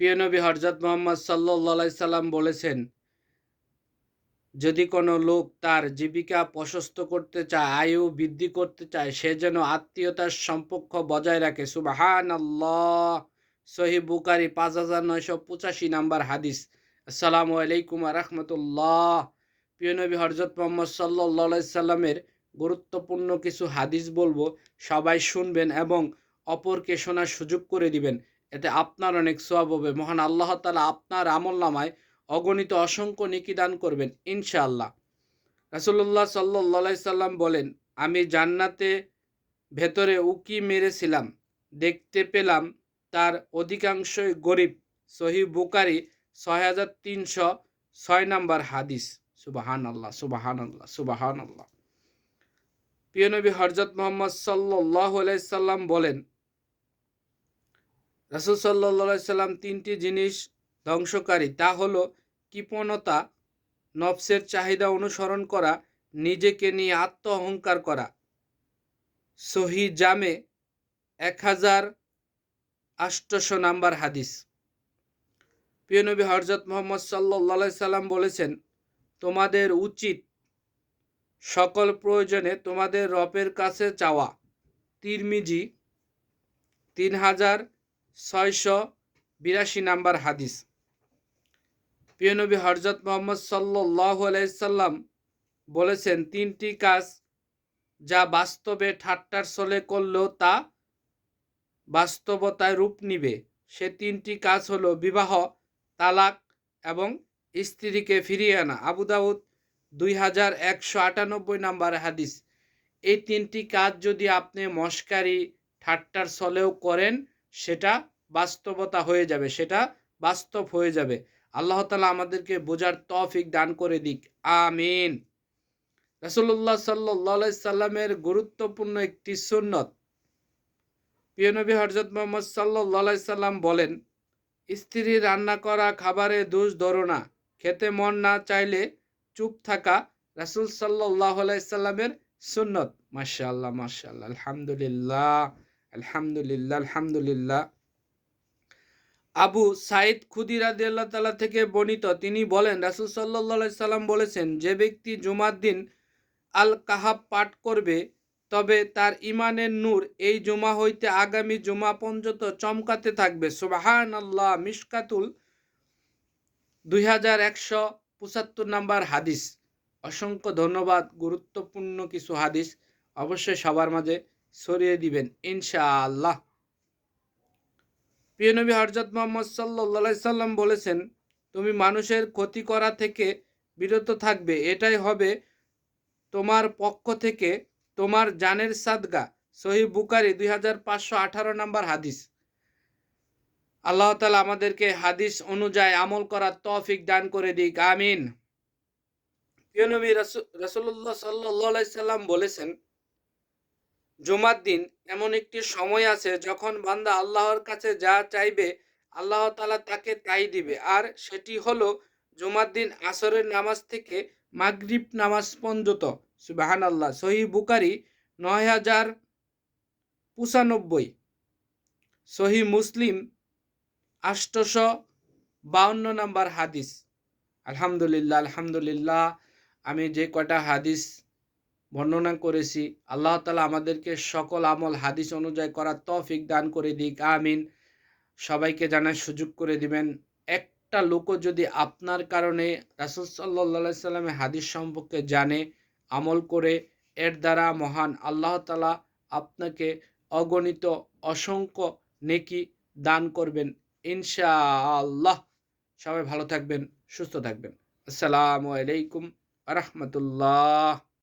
প্রিয় নবী হরজত মোহাম্মদ সাল্লাই সাল্লাম বলেছেন, যদি কোনো লোক তার জীবিকা প্রশস্ত করতে চায়, আয়ু বৃদ্ধি করতে চায়, সে যেন আত্মীয়তার সম্পর্ক বজায় রাখে। সুবাহান সহি বুকারি পাঁচ হাজার নয়শো পঁচাশি নাম্বার হাদিস। আসসালামু আলাইকুম রহমতুল্লাহ। প্রিয় নবী হরজত মোহাম্মদ সাল্লাই সাল্লামের গুরুত্বপূর্ণ কিছু হাদিস বলব। সবাই শুনবেন এবং অপরকে শোনার সুযোগ করে দিবেন। এতে আপনার অনেক সব হবে। মহান আল্লাহ তালা আপনার আমল নামায় অগণিত অসংখ্য নিকি দান করবেন, ইনশাআল্লাহ। রাসুল্লাহ সাল্লাই সাল্লাম বলেন, আমি জান্নাতে ভেতরে উকি মেরেছিলাম, দেখতে পেলাম তার অধিকাংশই গরিব। সহি বুকারি ছয় হাজার তিনশো ছয় নম্বর হাদিস। সুবাহান আল্লাহ সুবাহান আল্লাহ সুবাহান আল্লাহ প্রিয় নবী হরজত মোহাম্মদ সাল্লাহ সাল্লাম বলেন রাসুল সাল্লা সাল্লাম তিনটি জিনিস ধ্বংসকারী, তা হলো কৃপণতা, নফসের চাহিদা অনুসরণ করা, নিজেকে নিয়ে আত্ম অহংকার করা। সহি জামে এক হাজার আষ্টশো নাম্বার হাদিস। প্রিয় নবী হরজত মোহাম্মদ সাল্লা সাল্লাম বলেছেন, তোমাদের উচিত সকল প্রয়োজনে তোমাদের রপের কাছে চাওয়া। তিরমিজি তিন হাজার ছয়শো বিরাশি নাম্বার হাদিস। প্রিয়নবী হরজত মোহাম্মদ সাল্লাহ আলাইসাল্লাম বলেছেন, তিনটি কাজ যা বাস্তবে ঠাট্টার ছলে করলেও তা বাস্তবতায় রূপ নিবে। সে তিনটি কাজ হলো বিবাহ, তালাক এবং স্ত্রীকে ফিরিয়ে আনা। আবুদাউদ দুই হাজার একশো আটানব্বই নাম্বার হাদিস। এই তিনটি কাজ যদি আপনি মস্কারি, ঠাট্টার ছলেও করেন সেটা বাস্তবতা হয়ে যাবে, সেটা বাস্তব হয়ে যাবে। আল্লাহ তালা আমাদেরকে বোঝার তফিক দান করে দিক। আমিন। রাসুল্লাহ সাল্লা সাল্লামের গুরুত্বপূর্ণ একটি সুন্নত। প্রিয়নবী হরজত মোহাম্মদ সাল্লা সাল্লাম বলেন, স্ত্রী রান্না করা খাবারে দোষ ধরো না, খেতে মন না চাইলে চুপ থাকা রাসুল সাল্লাহ সাল্লামের সুন্নত। মাশা আল্লাহ মাশা আল্লাহ আলহামদুলিল্লাহ। আলহামদুলিল্লাহ আলহামদুলিল্লাহ। আবু সাইদ খুদি রাদিয়াল্লাহ তালা থেকে বর্ণিত, তিনি বলেন, রাসুল সাল্লাহ সাল্লাম বলেছেন, যে ব্যক্তি জুমার দিন আল কাহাব পাঠ করবে, তবে তার ইমানের নূর এই জুমা হইতে আগামী জুমা পর্যন্ত চমকাতে থাকবে। সুবাহান আল্লাহ মিসকাতুল দুই হাজার একশো পঁচাত্তর নাম্বার হাদিস। অসংখ্য ধন্যবাদ, গুরুত্বপূর্ণ কিছু হাদিস। অবশ্যই সবার মাঝে ছড়িয়ে দিবেন, ইনশাআল্লাহ। প্রিয়নবী হরজত মোহাম্মদ সাল্লা সাল্লাম বলেছেন, তুমি মানুষের ক্ষতি করা থেকে বিরত থাকবে। এটাই হবে তোমার পক্ষ থেকে তোমার জানের সাদগা। সহি বুকারি দুই হাজার পাঁচশো আঠারো নম্বর হাদিস। আল্লাহ তালা আমাদেরকে হাদিস অনুযায়ী আমল করার তফিক দান করে দিক, আমিন। প্রিয়নবী রসুল্লাহ সাল্লাহ সাল্লাম বলেছেন জুমার দিন এমন একটি সময় আছে যখন বান্দা আল্লাহর কাছে যা চাইবে, আল্লাহ তালা তাকে তাই দিবে। আর সেটি হলো জুমার দিন আসরের নামাজ থেকে মাগরিব নামাজ পর্যন্ত। সুবাহান আল্লাহ সহি বুকারি নয় হাজার পঁচানব্বই। সহি মুসলিম আষ্টশো বাউন্ন নম্বর হাদিস। আলহামদুলিল্লাহ আলহামদুলিল্লাহ। আমি যে কটা হাদিস বর্ণনা করেছি। আল্লাহ তালা আমাদেরকে সকল আমল, হাদিস অনুযায়ী করার তফিক দান করে দিক। আমিন। সবাইকে জানার সুযোগ করে দিবেন। একটা লোকও যদি আপনার কারণে রাসুল সাল্লা সাল্লামের হাদিস সম্পর্কে জানে, আমল করে, এর দ্বারা মহান আল্লাহ তালা আপনাকে অগণিত অসংখ্য নেকি দান করবেন। ইনশাআল্লাহ। সবাই ভালো থাকবেন, সুস্থ থাকবেন। আসসালামু আলাইকুম রহমতুল্লাহ।